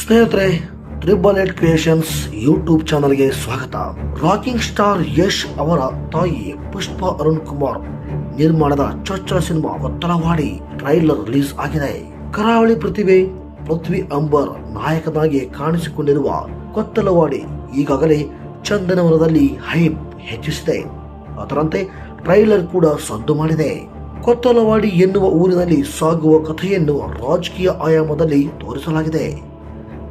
ಸ್ನೇಹಿತರೆ triple eight creations YouTube ಚಾನಲ್ಗೆ ಸ್ವಾಗತ. ರಾಕಿಂಗ್ ಸ್ಟಾರ್ ಯಶ್ ಅವರ ತಾಯಿ ಪುಷ್ಪ ಅರುಣ್ ಕುಮಾರ್ ನಿರ್ಮಾಣದ ಚೊಚ್ಚಲ ಸಿನಿಮಾ ಒತ್ತಲವಾಡಿ ಟ್ರೈಲರ್ ರಿಲೀಸ್ ಆಗಿದೆ. ಕರಾವಳಿ ಪ್ರತಿಭೆ ಪೃಥ್ವಿ ಅಂಬರ್ ನಾಯಕನಾಗಿ ಕಾಣಿಸಿಕೊಂಡಿರುವ ಕೊತ್ತಲವಾಡಿ ಈಗಾಗಲೇ ಚಂದನವನದಲ್ಲಿ ಹೈಪ್ ಹೆಚ್ಚಿಸಿದೆ. ಅದರಂತೆ ಟ್ರೈಲರ್ ಕೂಡ ಸದ್ದು ಮಾಡಿದೆ. ಕೊತ್ತಲವಾಡಿ ಎನ್ನುವ ಊರಿನಲ್ಲಿ ಸಾಗುವ ಕಥೆಯನ್ನು ರಾಜಕೀಯ ಆಯಾಮದಲ್ಲಿ ತೋರಿಸಲಾಗಿದೆ.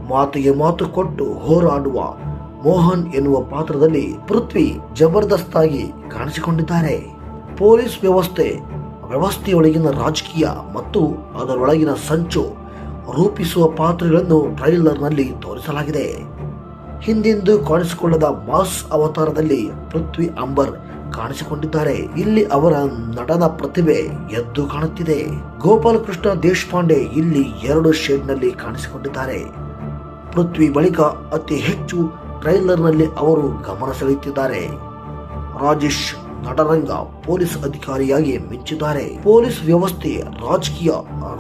ಮಾತಿಗೆ ಮಾತು ಕೊಟ್ಟು ಹೋರಾಡುವ ಮೋಹನ್ ಎನ್ನುವ ಪಾತ್ರದಲ್ಲಿ ಪೃಥ್ವಿ ಜಬರ್ದಸ್ತಾಗಿ ಕಾಣಿಸಿಕೊಂಡಿದ್ದಾರೆ. ಪೊಲೀಸ್ ವ್ಯವಸ್ಥೆ, ವ್ಯವಸ್ಥೆಯೊಳಗಿನ ರಾಜಕೀಯ ಮತ್ತು ಅದರೊಳಗಿನ ಸಂಚು ರೂಪಿಸುವ ಪಾತ್ರಗಳನ್ನು ಟ್ರೈಲರ್ನಲ್ಲಿ ತೋರಿಸಲಾಗಿದೆ. ಹಿಂದೆಂದು ಕಾಣಿಸಿಕೊಳ್ಳದ ಮಾಸ್ ಅವತಾರದಲ್ಲಿ ಪೃಥ್ವಿ ಅಂಬರ್ ಕಾಣಿಸಿಕೊಂಡಿದ್ದಾರೆ. ಇಲ್ಲಿ ಅವರ ನಟನ ಪ್ರತಿಭೆ ಎದ್ದು ಕಾಣುತ್ತಿದೆ. ಗೋಪಾಲಕೃಷ್ಣ ದೇಶಪಾಂಡೆ ಇಲ್ಲಿ ಎರಡು ಶೇಡ್ನಲ್ಲಿ ಕಾಣಿಸಿಕೊಂಡಿದ್ದಾರೆ. ಪೃಥ್ವಿ ಬಳಿಕ ಅತಿ ಹೆಚ್ಚು ಟ್ರೈಲರ್ನಲ್ಲಿ ಅವರು ಗಮನ ಸೆಳೆಯುತ್ತಿದ್ದಾರೆ. ರಾಜೇಶ್ ನಟರಂಗ ಪೊಲೀಸ್ ಅಧಿಕಾರಿಯಾಗಿ ಮೆಚ್ಚಿದ್ದಾರೆ. ಪೊಲೀಸ್ ವ್ಯವಸ್ಥೆ ರಾಜಕೀಯ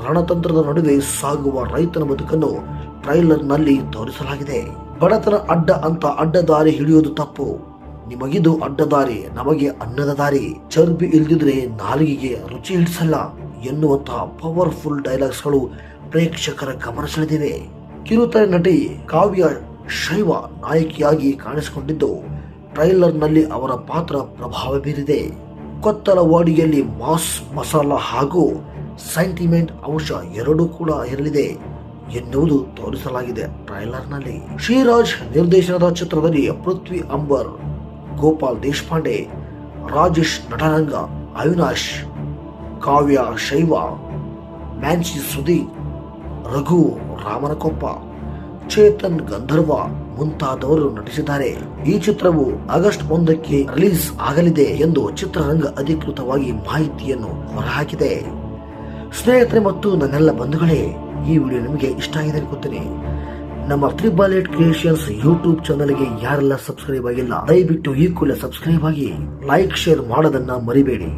ರಣತಂತ್ರದ ನಡುವೆ ಸಾಗುವ ರೈತನ ಬದುಕನ್ನು ಟ್ರೈಲರ್ನಲ್ಲಿ ತೋರಿಸಲಾಗಿದೆ. ಬಡತನ ಅಡ್ಡ ಅಂತ ಅಡ್ಡದಾರಿ ಹಿಡಿಯೋದು ತಪ್ಪು. ನಿಮಗಿದು ಅಡ್ಡದಾರಿ, ನಮಗೆ ಅನ್ನದ ದಾರಿ. ಚರ್ಬಿ ಇಲ್ದಿದ್ರೆ ನಾಲಿಗೆಗೆ ರುಚಿ ಹಿಡಿಸಲ್ಲ ಎನ್ನುವಂತಹ ಪವರ್ಫುಲ್ ಡೈಲಾಗ್ಸ್ಗಳು ಪ್ರೇಕ್ಷಕರ ಗಮನ ಸೆಳೆದಿವೆ. ಕಿರುತೆರೆ ನಟಿ ಕಾವ್ಯ ಶೈವ ನಾಯಕಿಯಾಗಿ ಕಾಣಿಸಿಕೊಂಡಿದ್ದು, ಟ್ರೈಲರ್ನಲ್ಲಿ ಅವರ ಪಾತ್ರ ಪ್ರಭಾವ ಬೀರಿದೆ. ಕೊತ್ತಲವಾಡಿಯಲ್ಲಿ ಮಾಸ್ ಮಸಾಲ ಹಾಗೂ ಸೆಂಟಿಮೆಂಟ್ ಅಂಶ ಎರಡೂ ಕೂಡ ಇರಲಿದೆ ಎನ್ನುವುದು ತೋರಿಸಲಾಗಿದೆ ಟ್ರೈಲರ್ನಲ್ಲಿ. ಶ್ರೀರಾಜ್ ನಿರ್ದೇಶನದ ಚಿತ್ರದಲ್ಲಿ ಪೃಥ್ವಿ ಅಂಬರ್, ಗೋಪಾಲ್ ದೇಶಪಾಂಡೆ, ರಾಜೇಶ್ ನಟರಂಗ, ಅವಿನಾಶ್, ಕಾವ್ಯ ಶೈವ, ಮ್ಯಾನ್ಸಿ ಸುದೀಪ್ ರಘು ರಾಮನಕೊಪ್ಪ ಚೇತನ್ ಗಂಧರ್ವ ಮುಂತಾದವರು ನಟಿಸಿದ್ದಾರೆ. ಈ ಚಿತ್ರವು ಆಗಸ್ಟ್ ಒಂದಕ್ಕೆ ರಿಲೀಸ್ ಆಗಲಿದೆ ಎಂದು ಚಿತ್ರರಂಗ ಅಧಿಕೃತವಾಗಿ ಮಾಹಿತಿಯನ್ನು ಹೊರಹಾಕಿದೆ. ಸ್ನೇಹಿತರೆ ಮತ್ತು ನನ್ನೆಲ್ಲ ಬಂಧುಗಳೇ, ಈ ವಿಡಿಯೋ ನಿಮಗೆ ಇಷ್ಟ ಆಗಿದೆ ಅನ್ಕೋತೀನಿ. ನಮ್ಮ ತ್ರಿಬಲ್ ಏಟ್ ಕ್ರಿಯೇಷನ್ಸ್ ಯೂಟ್ಯೂಬ್ ಚಾನಲ್ಗೆ ಯಾರೆಲ್ಲ ಸಬ್ಸ್ಕ್ರೈಬ್ ಆಗಿಲ್ಲ, ದಯವಿಟ್ಟು ಈ ಕೂಡಲೇ ಸಬ್ಸ್ಕ್ರೈಬ್ ಆಗಿ ಲೈಕ್, ಶೇರ್ ಮಾಡೋದನ್ನ ಮರಿಬೇಡಿ.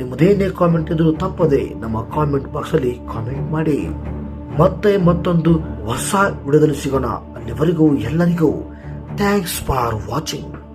ನಿಮ್ಮದೇನೇ ಕಾಮೆಂಟ್ ಇದ್ರೂ ತಪ್ಪದೆ ನಮ್ಮ ಕಾಮೆಂಟ್ ಬಾಕ್ಸ್ ಅಲ್ಲಿ ಕಾಮೆಂಟ್ ಮಾಡಿ. ಮತ್ತೆ ಮತ್ತೊಂದು ಹೊಸ ವಿಡಿಯೋದಲ್ಲಿ ಸಿಗೋಣ. ಅಲ್ಲಿವರೆಗೂ ಎಲ್ಲರಿಗೂ ಥ್ಯಾಂಕ್ಸ್ ಫಾರ್ ವಾಚಿಂಗ್